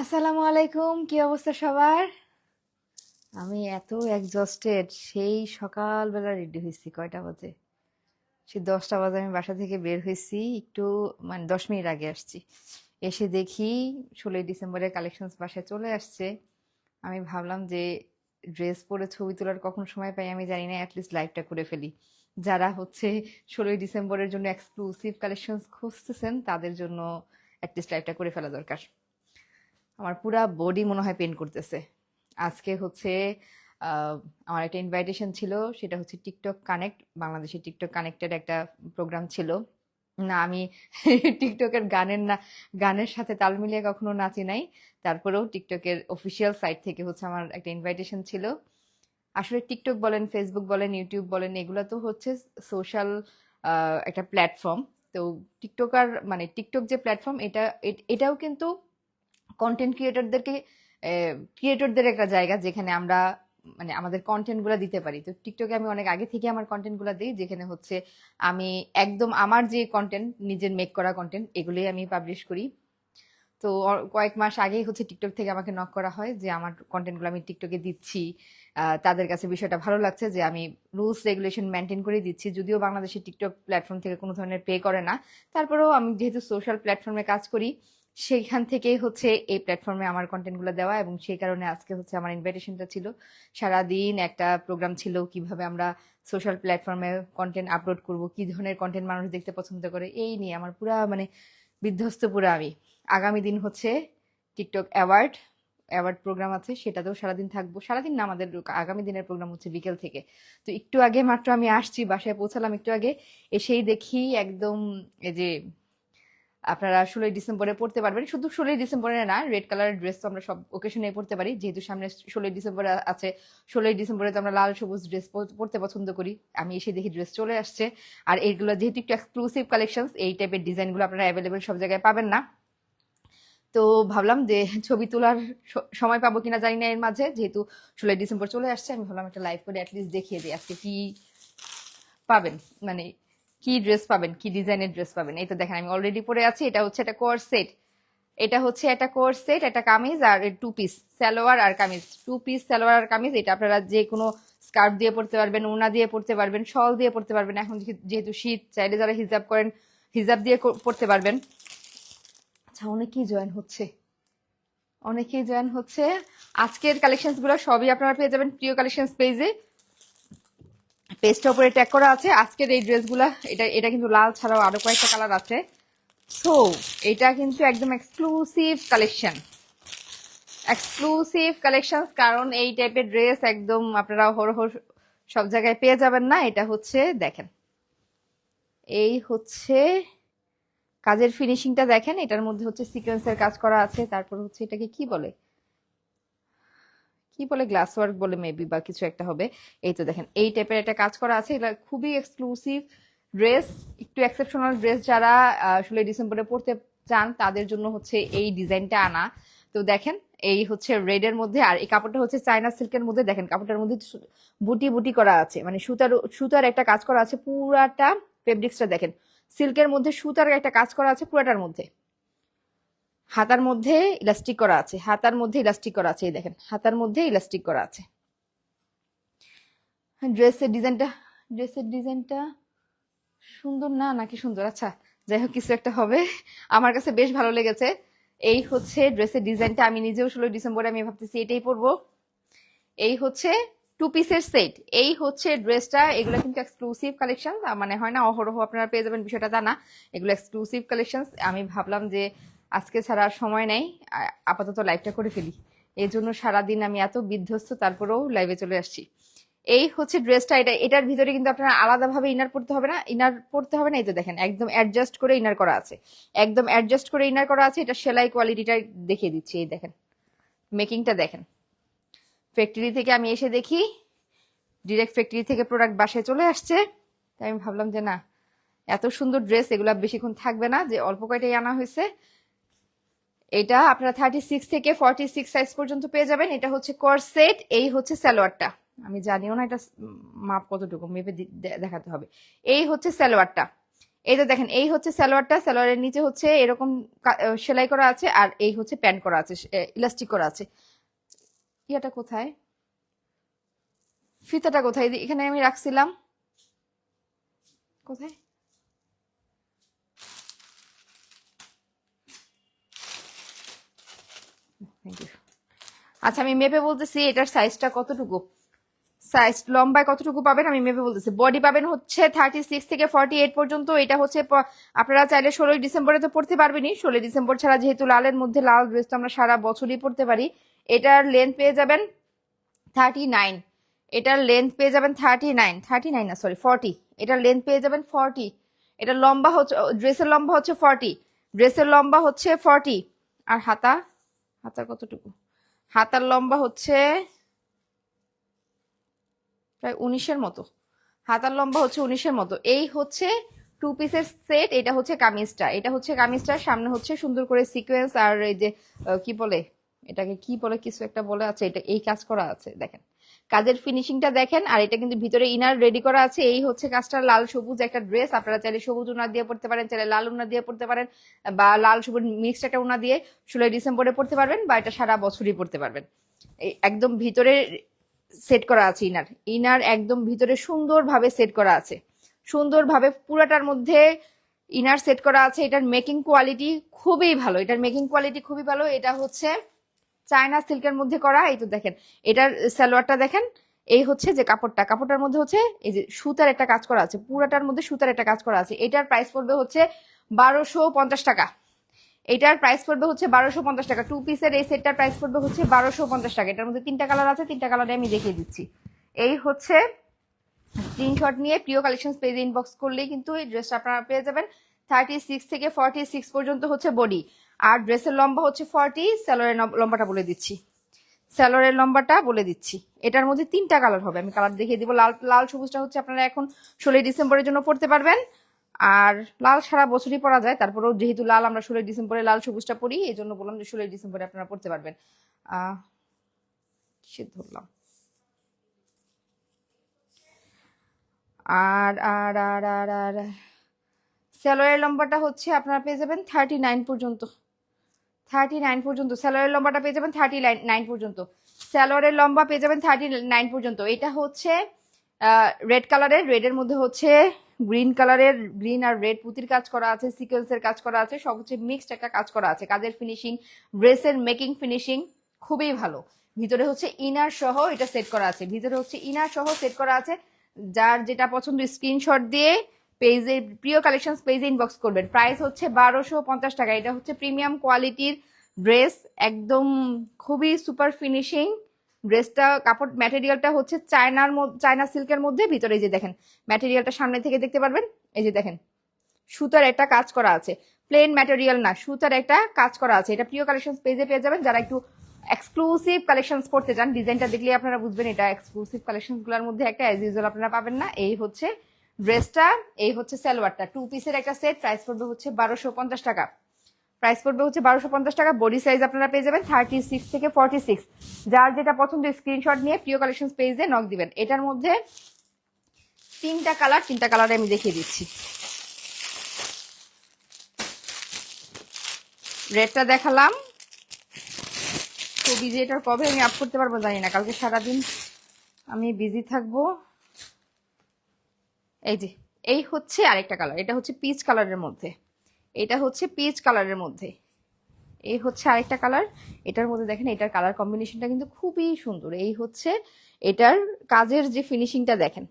আসসালামু আলাইকুম, কি অবস্থা সবার? আমি এত এক্সস্টেড সেই সকালবেলা রেডি হয়েছি, কয়টা বাজে? সেই দশটা বাজে আমি বাসা থেকে বের হয়েছি, একটু মানে দশ মিনিট আগে আসছি। এসে দেখি ষোলোই ডিসেম্বরের কালেকশনস বাসায় চলে আসছে। আমি ভাবলাম যে ড্রেস পরে ছবি তোলার কখন সময় পাই আমি জানি না অ্যাটলিস্ট লাইভটা করে ফেলি। যারা হচ্ছে ষোলোই ডিসেম্বরের জন্য এক্সক্লুসিভ কালেকশনস খুঁজতেছেন, তাদের জন্য অ্যাটলিস্ট লাইভটা করে ফেলা দরকার। আমার পুরা বডি মনে হয় পেন করতেছে। আজকে হচ্ছে আমার একটা ইনভাইটেশন ছিল, সেটা হচ্ছে টিকটক কানেক্ট বাংলাদেশের টিকটক কানেক্টেড একটা প্রোগ্রাম ছিল। না, আমি টিকটকের গানের না, গানের সাথে তাল মিলিয়ে কখনো নাচি নাই। তারপরেও টিকটকের অফিসিয়াল সাইট থেকে হচ্ছে আমার একটা ইনভাইটেশন ছিল। আসলে টিকটক বলেন ফেসবুক বলেন ইউটিউব বলেন, এগুলো তো হচ্ছে সোশ্যাল একটা প্ল্যাটফর্ম তো টিকটকার মানে টিকটক যে প্ল্যাটফর্ম এটা, এটাও কিন্তু কন্টেন্ট ক্রিয়েটরদেরকে ক্রিয়েটরদের একটা জায়গা যেখানে আমরা মানে আমাদের কন্টেন্টগুলো দিতে পারি। তো টিকটকে আমি অনেক আগে থেকে আমার কন্টেন্টগুলো দিই, যেখানে হচ্ছে আমি একদম আমার যে কন্টেন্ট নিজের মেক করা কন্টেন্ট এগুলোই আমি পাবলিশ করি। তো কয়েক মাস আগেই হচ্ছে টিকটক থেকে আমাকে নক করা হয় যে আমার কন্টেন্টগুলো আমি টিকটকে দিচ্ছি। তাদের কাছে বিষয়টা ভালো লাগছে যে আমি রুলস রেগুলেশন মেনটেন করে দিচ্ছি। যদিও বাংলাদেশের টিকটক প্ল্যাটফর্ম থেকে কোনো ধরনের পে করে না। তারপরেও আমি যেহেতু সোশ্যাল প্ল্যাটফর্মে কাজ করি সেইখান থেকেই হচ্ছে এই প্ল্যাটফর্মে আমার কন্টেন্টগুলো দেওয়া এবং সেই কারণে আজকে হচ্ছে আমার ইনভাইটেশনটা ছিল। সারাদিন একটা প্রোগ্রাম ছিল কীভাবে আমরা সোশ্যাল প্ল্যাটফর্মে কন্টেন্ট আপলোড করব, কি ধরনের কন্টেন্ট মানুষ দেখতে পছন্দ করে, এই নিয়ে আমার পুরা মানে বিধ্বস্ত পুরো আমি। আগামী দিন হচ্ছে টিকটক অ্যাওয়ার্ড অ্যাওয়ার্ড প্রোগ্রাম আছে, সেটাতেও সারাদিন থাকব। সারাদিন না, আমাদের আগামী দিনের প্রোগ্রাম হচ্ছে বিকেল থেকে। তো একটু আগে মাত্র আমি আসছি, বাসায় পৌঁছালাম একটু আগে, এসেই দেখি একদম এই যে আপনারা ষোলোই ডিসেম্বরে পড়তে পারবেন। শুধু ষোলোই ডিসেম্বরে না রেড কালারের ড্রেস তো আমরা সব ওকেশনে পড়তে পারি। যেহেতু সামনে ষোলোই ডিসেম্বরে আছে, ষোলোই ডিসেম্বরে তো আমরা লাল সবুজ ড্রেস পরতে পছন্দ করি। আমি এসে দেখি ড্রেস চলে আসছে। আর এইগুলো যেহেতু একটু এক্সক্লুসিভ কালেকশন এই টাইপের ডিজাইনগুলো আপনারা অ্যাভেলেবেল সব জায়গায় পাবেন না। তো ভাবলাম যে ছবি তোলার সময় পাবো কিনা জানি না এর মাঝে। যেহেতু ষোলোই ডিসেম্বর চলে আসছে, আমি ভাবলাম একটা লাইভ করে অ্যাটলিস্ট দেখিয়ে দিই আজকে কি পাবেন। মানে কি ড্রেস পাবেন, কি ডিজাইনের ড্রেস পাবেন? এই তো দেখেন, আমি অলরেডি পরে আছি, এটা হচ্ছে একটা কোর সেট এটা হচ্ছে একটা কোর সেট একটা কামিজ আর টু পিস সালোয়ার আর কামিজ। টু পিস সালোয়ার আর কামিজ, এটা আপনারা যে কোনো স্কার্ফ দিয়ে পরতে পারবেন ওনা দিয়ে পরতে পারবেন, শল দিয়ে পরতে পারবেন। এখন যেহে- যেহেতু শীত, চাইলে যারা হিজাব করেন, হিজাব দিয়ে পরতে পারবেন। আচ্ছা অনেকেই জয়েন হচ্ছে। অনেকেই জয়েন হচ্ছে। আজকের কালেকশনসগুলো সবই আপনারা পেয়ে যাবেন প্রিয় কালেকশনস পেজে পেজটা উপরে ট্যাগ করা আছে। আজকের এই ড্রেসগুলা, এটা এটা কিন্তু লাল ছাড়াও আরও কয়েকটা কালার আছে। সো এটা কিন্তু একদম এক্সক্লুসিভ কালেকশন এক্সক্লুসিভ কালেকশন কারণ এই টাইপের ড্রেস একদম আপনারা হর সব জায়গায় পেয়ে যাবেন না। এটা হচ্ছে, দেখেন। এই হচ্ছে কাজের ফিনিশিংটা দেখেন। এটার মধ্যে হচ্ছে সিকোয়েন্সের কাজ করা আছে। তারপর হচ্ছে এটাকে কি বলে? কি বলে গ্লাস ওয়ার্ক বলে মেবি বা কিছু একটা হবে। এই তো দেখেন, এই টাইপের একটা কাজ করা আছে। এটা খুবই এক্সক্লুসিভ ড্রেস একটু এক্সেপশনাল ড্রেস যারা ষোলোই ডিসেম্বরে পড়তে চান, তাদের জন্য হচ্ছে এই ডিজাইনটা আনা। তো দেখেন, এই হচ্ছে রেড এর মধ্যে, আর এই কাপড়টা হচ্ছে চায়না সিল্কের মধ্যে। দেখেন, কাপড়টার মধ্যে বুটি বুটি করা আছে। মানে সুতার সুতার একটা কাজ করা আছে পুরাটা ফেব্রিক্সটা দেখেন। সিল্কের মধ্যে সুতার একটা কাজ করা আছে পুরাটার মধ্যে। হাতার মধ্যে ইলাস্টিক করা আছে, হাতার মধ্যে ইলাস্টিক করা আছে, এই দেখেন, হাতার মধ্যে ইলাস্টিক করা আছে। ড্রেসের ডিজাইনটা ড্রেসের ডিজাইনটা সুন্দর না নাকি সুন্দর? আচ্ছা যাই হোক, কিছু একটা হবে। আমার কাছে বেশ ভালো লেগেছে। এই হচ্ছে ড্রেসের ডিজাইনটা আমি নিজেও ষোলোই ডিসেম্বরে আমি ভাবতেছি এটাই পরবো। এই হচ্ছে টু পিসের সেট এই হচ্ছে ড্রেসটা এগুলো কিন্তু এক্সক্লুসিভ কালেকশন মানে হয় না, অহরহ আপনারা পেয়ে যাবেন, বিষয়টা তা না। এগুলো এক্সক্লুসিভ কালেকশন আমি ভাবলাম যে আজকে ছাড়া আর সময় নেই। আপাতত লাইভটা করে ফেলি। এই জন্য সারাদিন আমি এত বিধ্বস্ত, তারপরেও লাইভে চলে আসছি। এই হচ্ছে ড্রেসটা এটা, এটার ভিতরে কিন্তু আপনারা আলাদাভাবে ইনার পড়তে হবে না। ইনার পড়তে হবে না, এই তো দেখেন, একদম অ্যাডজাস্ট করে ইনার করা আছে। একদম অ্যাডজাস্ট করে ইনার করা আছে। এটা সেলাই কোয়ালিটিটা দেখিয়ে দিচ্ছি, এই দেখেন। মেকিংটা দেখেন। ফ্যাক্টরি থেকে আমি এসে দেখি ডিরেক্ট ফ্যাক্টরি থেকে প্রোডাক্ট বাসায় চলে আসছে। তাই আমি ভাবলাম যে না, এত সুন্দর ড্রেস এগুলা বেশিক্ষণ থাকবে না যে অল্প কয়টাই আনা হয়েছে। এটা আপনারা থার্টি সিক্স থেকে ফর্টি সিক্স সাইজ পর্যন্ত পেয়ে যাবেন। এটা হচ্ছে কর সেট এই হচ্ছে সালোয়ারটা। আমি জানিও না এটা মাপ কতটুকু, মেপে দেখাতে হবে। এই হচ্ছে সালোয়ারটা। এই যে দেখেন, এই হচ্ছে সালোয়ারটা। সালোয়ারের নিচে হচ্ছে এরকম সেলাই করা আছে, আর এই হচ্ছে প্যান্ট করা আছে ইলাস্টিক করা আছে। ইয়াটা কোথায়? ফিতাটা কোথায়? এখানে আমি রাখছিলাম। কোথায় থ্যাংক ইউ আচ্ছা আমি মেপে বলতেছি এটার সাইজটা কতটুকু? সাইজ লম্বায় কতটুকু পাবেন আমি মেপে বলতেছি। বডি পাবেন হচ্ছে থার্টি সিক্স থেকে ফর্টি এইট পর্যন্ত। এটা হচ্ছে আপনারা চাইলে ষোলোই ডিসেম্বরে তো পড়তে পারবেনই। ষোলোই ডিসেম্বর ছাড়া যেহেতু লালের মধ্যে লাল ড্রেস তো আমরা সারা বছরই পড়তে পারি। এটার লেন্থ পেয়ে যাবেন থার্টি নাইন এটার লেন্থ পেয়ে যাবেন থার্টি নাইন থার্টি নাইন না সরি ফর্টি এটার লেন্থ পেয়ে যাবেন ফর্টি এটার লম্বা হচ্ছে ড্রেসের লম্বা হচ্ছে ফর্টি ড্রেসের লম্বা হচ্ছে ফর্টি আর হাতা? হাতার কতটুকু? হাতার লম্বা হচ্ছে প্রায় উনিশের মতো। হাতার লম্বা হচ্ছে উনিশের মতো। এই হচ্ছে টু পিসের সেট এটা হচ্ছে কামিজটা। এটা হচ্ছে কামিজটা, সামনে হচ্ছে সুন্দর করে সিকোয়েন্স আর এই যে কি বলে? এটাকে কি বলে? কিছু একটা বলে আছে। এটা, এই কাজ করা আছে, দেখেন। কাজের ফিনিশিংটা দেখেন, আর এটা কিন্তু ভিতরে ইনার রেডি করা আছে। এই হচ্ছে কাজটা, লাল সবুজ একটা ড্রেস। আপনারা চাইলে সবুজ উনা দিয়ে পড়তে পারেন, চাইলে লাল উনা দিয়ে পড়তে পারেন, বা লাল সবুজ মিক্সড একটা উনা দিয়ে ষোলোই ডিসেম্বরে পড়তে পারবেন, বা এটা সারা বছরই পড়তে পারবেন। একদম ভিতরে সেট করা আছে ইনার। ইনার একদম ভিতরে সুন্দরভাবে সেট করা আছে। সুন্দরভাবে পুরাটার মধ্যে ইনার সেট করা আছে। এটার মেকিং কোয়ালিটি খুবই ভালো। এটার মেকিং কোয়ালিটি খুবই ভালো। এটা হচ্ছে চায়না সিল্কের মধ্যে করা, এই তো দেখেন, এটার সালোয়ারটা দেখেন, এই হচ্ছে যে কাপড়টা, কাপড়টার মধ্যে হচ্ছে এই যে সুতার একটা কাজ করা আছে, পুরাটার মধ্যে সুতার একটা কাজ করা আছে, এটার প্রাইস পড়বে হচ্ছে বারোশো পঞ্চাশ টাকা, এটার প্রাইস পড়বে হচ্ছে বারোশো পঞ্চাশ টাকা টু পিসের এই সেটটার প্রাইস পড়বে হচ্ছে বারোশো পঞ্চাশ টাকা, এটার মধ্যে তিনটা কালার আছে, তিনটা কালারে আমি দেখিয়ে দিচ্ছি, এই হচ্ছে স্ক্রিনশট নিয়ে প্রিয় কালেকশন পেজে ইনবক্স করলেই কিন্তু এই ড্রেসটা আপনারা পেয়ে যাবেন থার্টি সিক্স থেকে ফর্টি সিক্স পর্যন্ত হচ্ছে বডি আর ড্রেসের লম্বা হচ্ছে ফর্টি, স্যালোয়ারের লম্বাটা বলে দিচ্ছি। স্যালোয়ারের লম্বাটা বলে দিচ্ছি। এটার মধ্যে তিনটা কালার হবে। আমি কালার দেখিয়ে দিব। লাল লাল সবুজটা হচ্ছে আপনারা এখন ষোলোই ডিসেম্বরের জন্য পড়তে পারবেন। আর লাল সারা বছরই পরা যায়। তারপরেও যেহেতু লাল, আমরা ষোলোই ডিসেম্বরে লাল সবুজটা পরি, এই জন্য বললাম যে ষোলোই ডিসেম্বরে আপনারা পড়তে পারবেন। সে ধরলাম। আর আর আর আর আর স্যালোয়ারের লম্বাটা হচ্ছে আপনারা পেয়ে যাবেন থার্টি নাইন পর্যন্ত। থার্টি নাইন পর্যন্ত স্যালোয়ারের লম্বাটা পেয়ে যাবেন থার্টি নাইন পর্যন্ত। স্যালোয়ারের লম্বা পেয়ে যাবেন থার্টি নাইন পর্যন্ত। এটা হচ্ছে রেড কালারের রেডের মধ্যে হচ্ছে গ্রিন কালারের গ্রিন আর রেড পুতির কাজ করা আছে সিকোয়েন্সের কাজ করা আছে, সব হচ্ছে মিক্সড একটা কাজ করা আছে। কাজের ফিনিশিং ড্রেসের মেকিং ফিনিশিং খুবই ভালো। ভিতরে হচ্ছে ইনার সহ এটা সেট করা আছে। ভিতরে হচ্ছে ইনার সহ সেট করা আছে। যার যেটা পছন্দ স্ক্রিনশট দিয়ে পেজে, প্রিয় কালেকশন পেজে ইনবক্স করবেন। প্রাইস হচ্ছে বারোশো পঞ্চাশ টাকা। এটা হচ্ছে প্রিমিয়াম কোয়ালিটির ড্রেস একদম খুবই সুপার ফিনিশিং ড্রেসটা কাপড় ম্যাটেরিয়ালটা হচ্ছে চায়নার চায়না সিল্কের মধ্যে। ভিতরে এই যে দেখেন ম্যাটেরিয়ালটা সামনে থেকে দেখতে পারবেন? এই যে দেখেন, সুতার একটা কাজ করা আছে। প্লেন ম্যাটেরিয়াল না, সুতার একটা কাজ করা আছে। এটা প্রিয় কালেকশন পেজে পেয়ে যাবেন। যারা একটু এক্সক্লুসিভ কালেকশন করতে চান ডিজাইনটা দেখলে আপনারা বুঝবেন, এটা এক্সক্লুসিভ কালেকশনগুলোর মধ্যে একটা অ্যাজ ইউজুয়াল আপনারা পাবেন না। এই হচ্ছে ড্রেসটা, এই হচ্ছে সালোয়ারটা। টু পিসের একটা সেট প্রাইস পড়বে হচ্ছে বারোশো পঞ্চাশ টাকা। প্রাইস পড়বে হচ্ছে বারোশো পঞ্চাশ টাকা বডি সাইজ আপনারা পেয়ে যাবেন থার্টি সিক্স থেকে ফর্টি সিক্স যার যেটা পছন্দ স্ক্রিনশট নিয়ে প্রিয় কালেকশন পেজে নক দিবেন। এটার মধ্যে তিনটা কালার তিনটা কালারে আমি দেখিয়ে দিচ্ছি। রেডটা দেখালাম। তো বিজি এটার কবে আমি আপ করতে পারব জানি না, কালকে সারাদিন আমি বিজি থাকব। এই যে, এই হচ্ছে আরেকটা কালার এটা হচ্ছে পিচ কালারের মধ্যে। এটা হচ্ছে পিচ কালারের মধ্যে। এই হচ্ছে আরেকটা কালার এটার মধ্যে দেখেন এটার কালার কম্বিনেশনটা কিন্তু খুবই সুন্দর। এই হচ্ছে এটার কাজের যে ফিনিশিংটা দেখেন,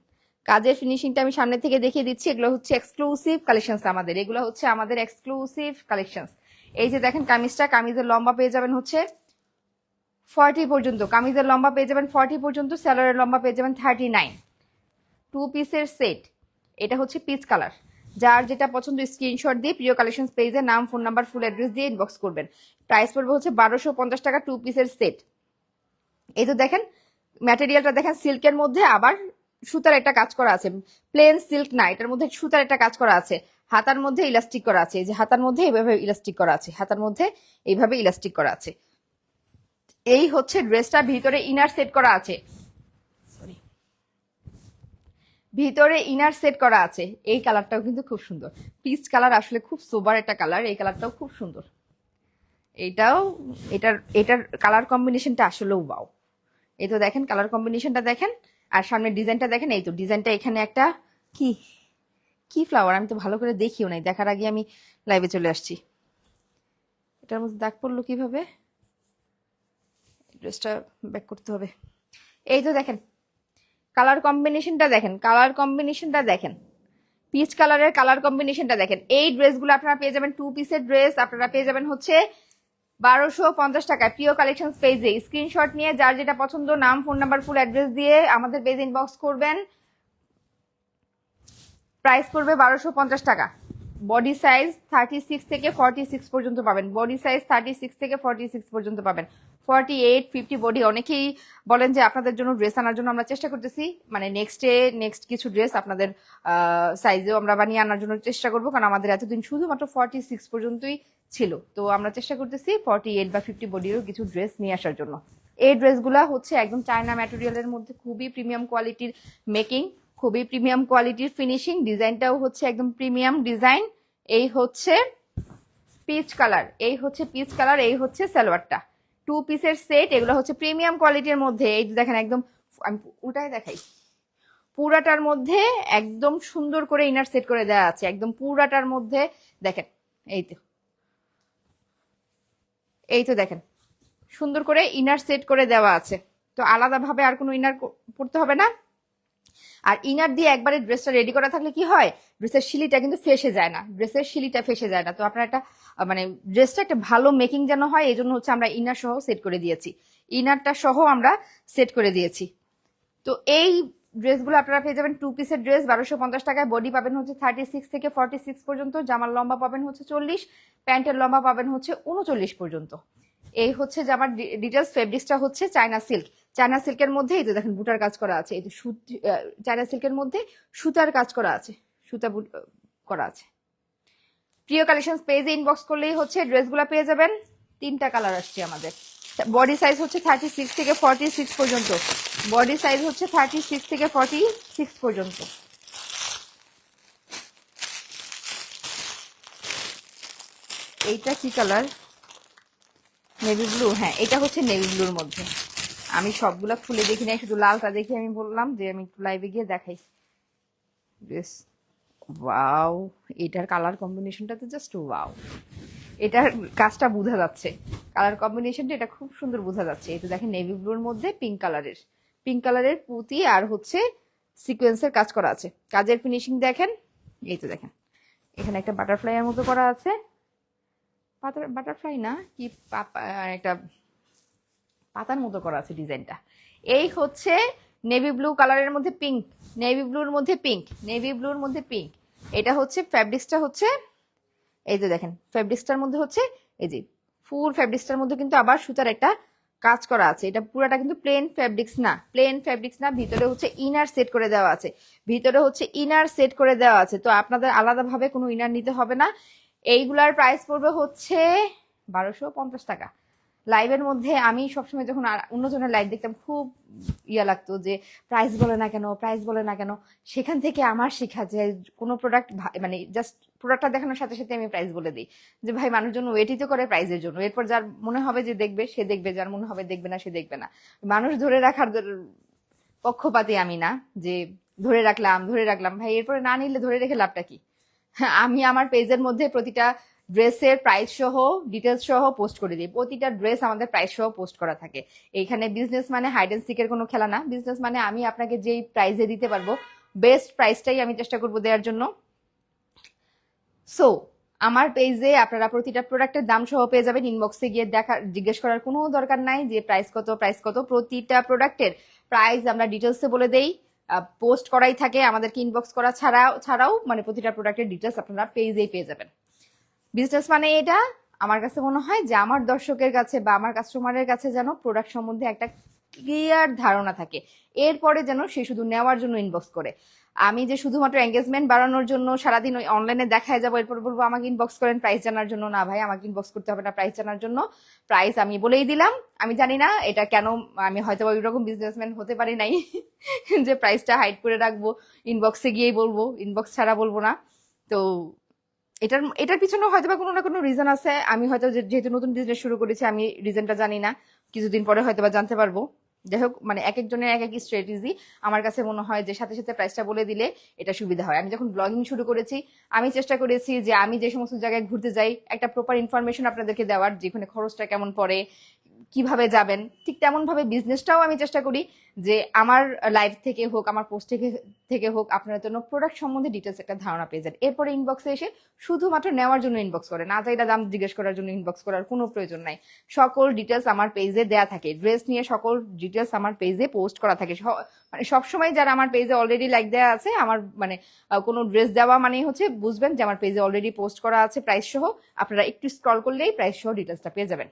কাজের ফিনিশিংটা আমি সামনে থেকে দেখিয়ে দিচ্ছি, এগুলো হচ্ছে এক্সক্লুসিভ কালেকশনস আমাদের। এগুলো হচ্ছে আমাদের এক্সক্লুসিভ কালেকশনস এই যে দেখেন কামিজটা, কামিজের লম্বা পেয়ে যাবেন হচ্ছে ফর্টি পর্যন্ত। কামিজের লম্বা পেয়ে যাবেন ফর্টি পর্যন্ত স্যালোয়ারের লম্বা পেয়ে যাবেন থার্টি নাইন টু পিসের সেট এটা হচ্ছে পিচ কালার যার যেটা পছন্দ স্ক্রিনশট দিয়ে প্রিয় কালেকশন পেজে নাম ফোন নাম্বার ফুল অ্যাড্রেস দিয়ে ইনবক্স করবেন। প্রাইস পড়বে হচ্ছে বারোশো পঞ্চাশ টাকা টু পিসের সেট এই তো দেখেন ম্যাটেরিয়ালটা দেখেন সিল্কের মধ্যে আবার সুতার একটা কাজ করা আছে। প্লেন সিল্ক না, এটার মধ্যে সুতার একটা কাজ করা আছে। হাতার মধ্যে ইলাস্টিক করা আছে। যে হাতার মধ্যে এইভাবে ইলাস্টিক করা আছে। হাতার মধ্যে এইভাবে ইলাস্টিক করা আছে। এই হচ্ছে ড্রেসটা ভিতরে ইনার সেট করা আছে সরি ভিতরে ইনার সেট করা আছে। এই কালারটাও কিন্তু খুব সুন্দর। পিচ কালার আসলে খুব সোবার একটা কালার এই কালারটাও খুব সুন্দর। এইটাও এটার এটার কালার কম্বিনেশনটা আসলেও বাও এই তো দেখেন কালার কম্বিনেশনটা দেখেন, আর সামনে ডিজাইনটা দেখেন, এই তো ডিজাইনটা এখানে একটা কি কি ফ্লাওয়ার আমি তো ভালো করে দেখিও নাই, দেখার আগে আমি লাইভে চলে আসছি। এটার মধ্যে দাগ পড়ল কীভাবে? ড্রেসটা ব্যাক করতে হবে। এই তো দেখেন কালার কম্বিনেশনটা দেখেন কালার কম্বিনেশনটা দেখেন। পিচ কালারের কালার কম্বিনেশনটা দেখেন। এই ড্রেসগুলো আপনারা পেয়ে যাবেন টু পিসের ড্রেস আপনারা পেয়ে যাবেন হচ্ছে বারোশো পঞ্চাশ টাকায়। প্রিয় কালেকশন পেজে স্ক্রিনশট নিয়ে যার যেটা পছন্দ, নাম ফোন নাম্বার ফুল অ্যাড্রেস দিয়ে আমাদের পেজ ইনবক্স করবেন। প্রাইস পড়বে বারোশো পঞ্চাশ টাকা। বডি সাইজ থার্টি সিক্স থেকে ফর্টি সিক্স পর্যন্ত পাবেন। বডি সাইজ থার্টি সিক্স থেকে ফর্টি সিক্স পর্যন্ত পাবেন। ফর্টি এইট ফিফটি বডি অনেকেই বলেন যে আপনাদের জন্য ড্রেস আনার জন্য আমরা চেষ্টা করতেছি। মানে নেক্সট ডে নেক্সট কিছু ড্রেস আপনাদের সাইজেও আমরা বানিয়ে আনার জন্য চেষ্টা করব। কারণ আমাদের এতদিন শুধুমাত্র ফর্টি সিক্স পর্যন্তই ছিল। তো আমরা চেষ্টা করতেছি ফর্টি এইট বা ফিফটি বডিরও কিছু ড্রেস নিয়ে আসার জন্য। এই ড্রেসগুলো হচ্ছে একদম চায়না ম্যাটেরিয়ালের মধ্যে খুবই প্রিমিয়াম কোয়ালিটির মেকিং খুবই প্রিমিয়াম কোয়ালিটির ফিনিশিং, ডিজাইনটাও হচ্ছে একদম প্রিমিয়াম ডিজাইন। এই হচ্ছে পিচ কালার, এই হচ্ছে পিচ কালার, এই হচ্ছে সালোয়ারটা। টু পিসের সেট এগুলো হচ্ছে প্রিমিয়াম কোয়ালিটির মধ্যে। এই দেখেন একদম, আমি উল্টায় দেখাই। পুরাটার মধ্যে একদম সুন্দর করে ইনার সেট করে দেওয়া আছে। একদম পুরাটার মধ্যে, দেখেন, এই তো। এই তো দেখেন, সুন্দর করে ইনার সেট করে দেওয়া আছে। তো আলাদাভাবে আর কোনো ইনার পড়তে হবে না। আর ইনার দিয়ে একবারে ড্রেসটা রেডি করা থাকলে কি হয়? ড্রেসের শিলিটা কিন্তু ফেসে যায় না। ড্রেসের শিলিটা ফেসে যায় না। তো আপনার একটা মানে ড্রেসটা একটা ভালো মেকিং যেন হয় এই জন্য হচ্ছে আমরা ইনার সহ সেট করে দিয়েছি। ইনারটা সহ আমরা সেট করে দিয়েছি। তো এই ড্রেসগুলো আপনারা পেয়ে যাবেন টু পিসের ড্রেস বারোশো পঞ্চাশ টাকায়। বডি পাবেন হচ্ছে থার্টি সিক্স থেকে ফর্টি সিক্স পর্যন্ত। জামার লম্বা পাবেন হচ্ছে চল্লিশ। প্যান্টের লম্বা পাবেন হচ্ছে উনচল্লিশ পর্যন্ত। এই হচ্ছে জামার ডিটেলস ফেব্রিক্সটা হচ্ছে চায়না সিল্ক চায়না সিল্কের মধ্যে এই তো দেখেন বুটার কাজ করা আছে এই আহ, চায়না সিল্কের মধ্যে সুতার কাজ করা আছে সুতা করা আছে। প্রিয় কালেকশন পেজে ইনবক্স করলেই হচ্ছে ড্রেসগুলো পেয়ে যাবেন। তিনটা কালার আসছে আমাদের। বডি সাইজ হচ্ছে থার্টি সিক্স থেকে ফর্টি সিক্স পর্যন্ত। বডি সাইজ হচ্ছে থার্টি সিক্স থেকে ফর্টি সিক্স পর্যন্ত। এইটা কি কালার? নেভি ব্লু হ্যাঁ এটা হচ্ছে নেভি ব্লুর মধ্যে। আমি সবগুলা খুলে দেখি নাই, শুধু লালটা দেখে আমি বললাম যে আমি একটু লাইভে গিয়ে দেখাই। বেশ ওয়াও এটার কালার কম্বিনেশনটা তো জাস্ট ওয়াও এটার কাজটা বোঝা যাচ্ছে। কালার কম্বিনেশনটা এটা খুব সুন্দর বোঝা যাচ্ছে। এটা দেখেন নেভি ব্লুর মধ্যে পিঙ্ক কালারের পিঙ্ক কালারের পুঁতি আর হচ্ছে সিকোয়েন্সের কাজ করা আছে। কাজের ফিনিশিং দেখেন, এই তো দেখেন। এখানে একটা বাটারফ্লাই এর মতো করা আছে। বাটারফ্লাই না, কি একটা পাতার মতো করা আছে ডিজাইনটা। এই হচ্ছে নেভি ব্লু কালারের মধ্যে পিঙ্ক নেভি ব্লুর মধ্যে পিঙ্ক নেভি ব্লুর মধ্যে পিঙ্ক এটা হচ্ছে ফ্যাব্রিক্সটা হচ্ছে, এই যে দেখেন ফ্যাব্রিক্সটার মধ্যে হচ্ছে, এই যে ফুল ফ্যাব্রিক্সটার মধ্যে কিন্তু আবার সুতার একটা কাজ করা আছে। এটা পুরাটা কিন্তু প্লেন ফ্যাব্রিক্স না প্লেন ফ্যাব্রিক্স না, ভিতরে হচ্ছে ইনার সেট করে দেওয়া আছে। ভিতরে হচ্ছে ইনার সেট করে দেওয়া আছে। তো আপনাদের আলাদাভাবে কোনো ইনার নিতে হবে না। এইগুলার প্রাইস পড়বে হচ্ছে বারোশো পঞ্চাশ টাকা। লাইভের মধ্যে আমি সবসময় যখন অন্যজনের লাইভ দেখতাম খুব ইয়া লাগতো যে প্রাইস বলে না কেন প্রাইস বলে না কেন সেখান থেকে আমার শেখা যে কোনো প্রোডাক্ট মানে জাস্ট প্রোডাক্টটা দেখানোর সাথে সাথে আমি প্রাইস বলে দিই। যে ভাই মানুষজন ওয়েটই তো করে প্রাইজের জন্য। এরপর যার মনে হবে যে দেখবে সে দেখবে। যার মনে হবে দেখবে না সে দেখবে না। মানুষ ধরে রাখার পক্ষপাতী আমি না যে ধরে রাখলাম ধরে রাখলাম। ভাই এরপরে না নিলে ধরে রেখে লাভটা কি? হ্যাঁ, আমি আমার পেজের মধ্যে প্রতিটা ড্রেসের প্রাইস সহ ডিটেলস সহ পোস্ট করে দিই। প্রতিটা ড্রেস আমাদের প্রাইস সহ পোস্ট করা থাকে। এইখানে বিজনেস মানে হাইড অ্যান্ড সিকের কোনো খেলা না। বিজনেস মানে আমি আপনাকে যেই প্রাইসে দিতে পারব বেস্ট প্রাইসটাই আমি চেষ্টা করব দেওয়ার জন্য। সো আমার পেজে আপনারা প্রতিটা প্রোডাক্টের দাম সহ পেয়ে যাবেন। ইনবক্সে গিয়ে দেখা, জিজ্ঞেস করার কোনো দরকার নাই যে প্রাইস কত প্রাইস কত। প্রতিটা প্রোডাক্টের প্রাইস আমরা ডিটেলসে বলে দেই। পোস্ট করাই থাকে আমাদেরকে ইনবক্স করা ছাড়াও ছাড়াও মানে প্রতিটা প্রোডাক্টের ডিটেলস আপনারা পেজেই পেয়ে যাবেন। বিজনেস মানে এটা আমার কাছে মনে হয় যে আমার দর্শকের কাছে বা আমার কাস্টমারের কাছে যেন প্রোডাক্ট সম্বন্ধে একটা ক্লিয়ার ধারণা থাকে। এরপরে যেন সে শুধু নেওয়ার জন্য ইনবক্স করে। আমি যে শুধুমাত্র এঙ্গেজমেন্ট বাড়ানোর জন্য সারাদিন ওই অনলাইনে দেখায় যাব, এরপর বলব, আমাকে ইনবক্স করেন প্রাইস জানার জন্য। না ভাই, আমাকে ইনবক্স করতে হবে না প্রাইস জানার জন্য। প্রাইস আমি বলেই দিলাম। আমি জানি না এটা কেন আমি হয়তো ওই রকম বিজনেসম্যান হতে পারি নাই, যে প্রাইসটা হাইড করে রাখব। ইনবক্সে গিয়েই বলব। ইনবক্স ছাড়া বলব না। তো এটার এটার পিছনে হয়তো বা কোনো না কোনো রিজন আছে। আমি হয়তো যেহেতু নতুন বিজনেস শুরু করেছি, আমি রিজনটা জানি না। কিছুদিন পরে হয়তো বা জানতে পারব। যাই হোক মানে এক একজনের এক এক স্ট্র্যাটেজি আমার কাছে মনে হয় যে, সাথে সাথে প্রাইসটা বলে দিলে এটা সুবিধা হয়। আমি যখন ব্লগিং শুরু করেছি, আমি চেষ্টা করেছি যে, আমি যে সমস্ত জায়গায় ঘুরতে যাই, একটা প্রপার ইনফরমেশন আপনাদেরকে দেওয়ার, যেখানে খরচটা কেমন পড়ে কীভাবে যাবেন? ঠিক তেমন ভাবে বিজনেসটাও আমি চেষ্টা করি যে আমার লাইফ থেকে হোক, আমার পোস্ট থেকে থেকে হোক, আপনার জন্য প্রোডাক্ট সম্বন্ধে ডিটেলস একটা ধারণা পেয়ে যান। এরপরে ইনবক্সে এসে শুধুমাত্র নেওয়ার জন্য ইনবক্স করে না চাইলে দাম জিজ্ঞেস করার জন্য ইনবক্স করার কোনো প্রয়োজন নাই। সকল ডিটেলস আমার পেজে দেয়া থাকে। ড্রেস নিয়ে সকল ডিটেলস আমার পেজে পোস্ট করা থাকে। মানে সবসময় যারা আমার পেজে অলরেডি লাইক দেওয়া আছে, আমার মানে কোনো ড্রেস দেওয়া মানে হচ্ছে বুঝবেন যে আমার পেজে অলরেডি পোস্ট করা আছে প্রাইস সহ। আপনারা একটু স্ক্রল করলেই প্রাইস সহ ডিটেলসটা পেয়ে যাবেন।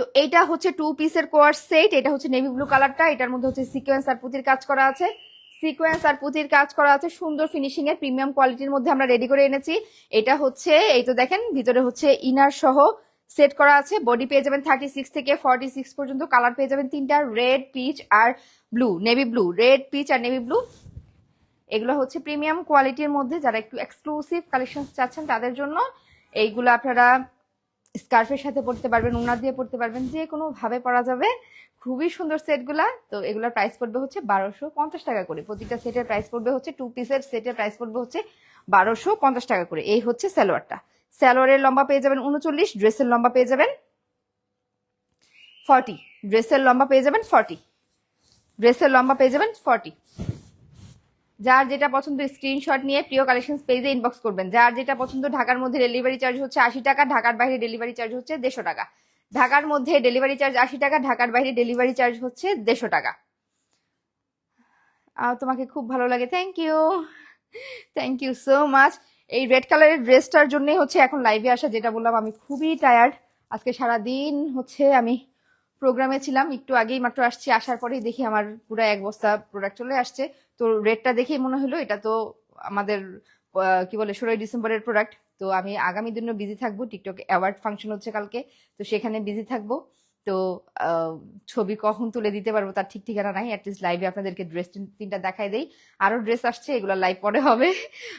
তো এইটা হচ্ছে টু পিসের কোয়ার সেট এটা হচ্ছে নেভি ব্লু কালারটা এটার মধ্যে হচ্ছে সিকোয়েন্স আর পুঁতির কাজ করা আছে। সিকোয়েন্স আর পুঁতির কাজ করা আছে, সুন্দর ফিনিশিং এর প্রিমিয়াম কোয়ালিটির মধ্যে আমরা রেডি করে এনেছি। এটা হচ্ছে, এই তো দেখেন, ভিতরে হচ্ছে ইনার সহ সেট করা আছে। বডি পেয়ে যাবেন থার্টি সিক্স থেকে ফর্টি সিক্স পর্যন্ত কালার পেয়ে যাবেন তিনটা রেড পিচ আর blue navy blue red peach আর নেভি ব্লু এগুলো হচ্ছে প্রিমিয়াম কোয়ালিটির মধ্যে, যারা একটু এক্সক্লুসিভ কালেকশন চাচ্ছেন তাদের জন্য, এইগুলো আপনারা স্কার্ফের সাথে পড়তে পারবেন, উনার দিয়ে পড়তে পারবেন, যে কোনো ভাবে পরা যাবে। খুবই সুন্দর সেটগুলা তো এগুলোর প্রাইস পড়বে হচ্ছে বারোশো পঞ্চাশ টাকা করে। প্রতিটা সেটের প্রাইস পড়বে হচ্ছে টু পিসের সেটের প্রাইস পড়বে হচ্ছে বারোশো পঞ্চাশ টাকা করে। এই হচ্ছে সালোয়ারটা। সালোয়ারের লম্বা পেয়ে যাবেন উনচল্লিশ ড্রেসের লম্বা পেয়ে যাবেন ফর্টি ড্রেসের লম্বা পেয়ে যাবেন ফর্টি ড্রেসের লম্বা পেয়ে যাবেন ফর্টি যার যেটা পছন্দ স্ক্রিনশট নিয়ে প্রিয় কালেকশন পেজে ইনবক্স করবেন। যার যেটা পছন্দ ঢাকার মধ্যে ডেলিভারি চার্জ হচ্ছে আশি টাকা, ঢাকার বাইরে ডেলিভারি চার্জ হচ্ছে দেড়শো টাকা। ঢাকার মধ্যে ডেলিভারি চার্জ আশি টাকা, ঢাকার বাইরে ডেলিভারি চার্জ হচ্ছে দেড়শো টাকা। তোমাকে খুব ভালো লাগে। Thank you thank you so much এই রেড কালারের ড্রেসটার জন্যই হচ্ছে এখন লাইভে আসা, যেটা বললাম, আমি খুবই টায়ার্ড আজকে সারা দিন হচ্ছে আমি প্রোগ্রামে ছিলাম। একটু আগেই মাত্র আসছি। আসার পরেই দেখি আমার পুরো এক বস্তা প্রোডাক্ট চলে আসছে। তো রেটটা দেখেই মনে হলো, এটা তো আমাদের কি বলে, ষোলোই ডিসেম্বরের প্রোডাক্ট তো আমি আগামী দিনও বিজি থাকব টিকটক অ্যাওয়ার্ড ফাংশন হচ্ছে কালকে, তো সেখানে বিজি থাকব। তো ছবি কখন তুলে দিতে পারব তার ঠিক ঠিকানা নাই অ্যাটলিস্ট লাইভে আপনাদেরকে ড্রেস তিনটা দেখাই দেই। আরও ড্রেস আসছে, এগুলো লাইভ পরে হবে।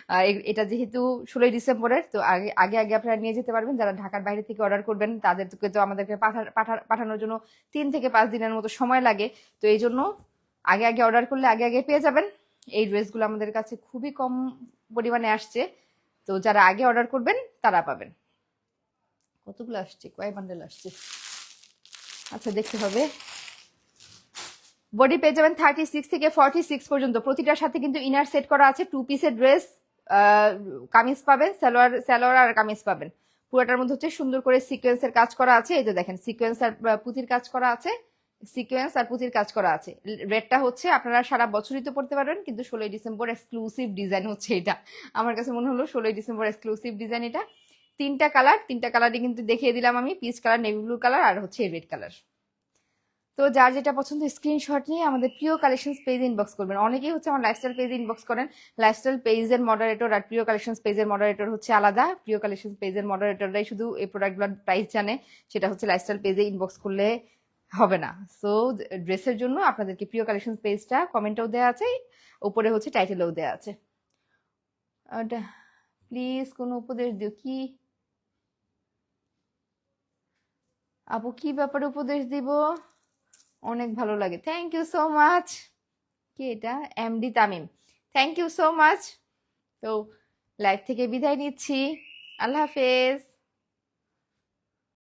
এটা যেহেতু ষোলোই ডিসেম্বরের, তো আগে আগে আগে আপনারা নিয়ে যেতে পারবেন। যারা ঢাকার বাইরে থেকে অর্ডার করবেন, তাদেরকে তো আমাদেরকে পাঠা- পাঠা- পাঠানোর জন্য তিন থেকে পাঁচ দিনের মতো সময় লাগে। তো এই জন্য আগে আগে অর্ডার করলে আগে আগে পেয়ে যাবেন। এই ড্রেসগুলো আমাদের কাছে খুবই কম পরিমাণে আসছে। তো যারা আগে অর্ডার করবেন, তারা পাবেন। কতগুলো আসছে? কয় বান্ডেল আসছে। আচ্ছা দেখতে হবে। বডি পেয়ে যাবেন থার্টি সিক্স থেকে ফর্টি সিক্স পর্যন্ত। প্রতিটার সাথে কিন্তু ইনার সেট করা আছে। টু পিসের ড্রেস কামিজ পাবেন, সালোয়ার সালোয়ার আর কামিজ পাবেন। পুরোটার মধ্যে হচ্ছে সুন্দর করে সিকোয়েন্সের কাজ করা আছে। এই যে দেখেন সিকোয়েন্স আর পুঁতির কাজ করা আছে। সিকোয়েন্স আর পুঁতির কাজ করা আছে। রেডটা হচ্ছে আপনারা সারা বছরই তো পড়তে পারবেন, কিন্তু ষোলোই ডিসেম্বর এক্সক্লুসিভ ডিজাইন হচ্ছে এটা। আমার কাছে মনে হলো ষোলোই ডিসেম্বর এক্সক্লুসিভ ডিজাইন এটা। তিনটা কালার তিনটা কালারই কিন্তু দেখিয়ে দিলাম আমি peach colour navy blue colour আর হচ্ছে রেড কালার তো যার যেটা পছন্দ স্ক্রিনশট নিয়ে আমাদের প্রিয় কালেকশন পেজে ইনবক্স করবেন। অনেকেই হচ্ছে আমার লাইফস্টাইল পেজে ইনবক্স করেন। লাইফস্টাইল পেজের মডারেটর আর প্রিয় কালেকশন পেজের মডারেটর হচ্ছে আলাদা। প্রিয় কালেকশন পেজের মডারেটররাই শুধু এই প্রোডাক্টগুলোর প্রাইস জানে। সেটা হচ্ছে লাইফস্টাইল পেজে ইনবক্স করলে হবে না। সো ড্রেসের জন্য আপনাদেরকে প্রিয় কালেকশন পেজটা কমেন্টেও দেওয়া আছে, উপরে হচ্ছে টাইটেলেও দেওয়া আছে। প্লিজ কোনো উপদেশ দিও কি? আপু, কি ব্যাপারে উপদেশ দিব? অনেক ভালো লাগে। থ্যাংক ইউ সো মাচ কি এটা? MD Tamim thank you so much তো লাইভ থেকে বিদায় নিচ্ছি। আল্লাহ হাফেজ।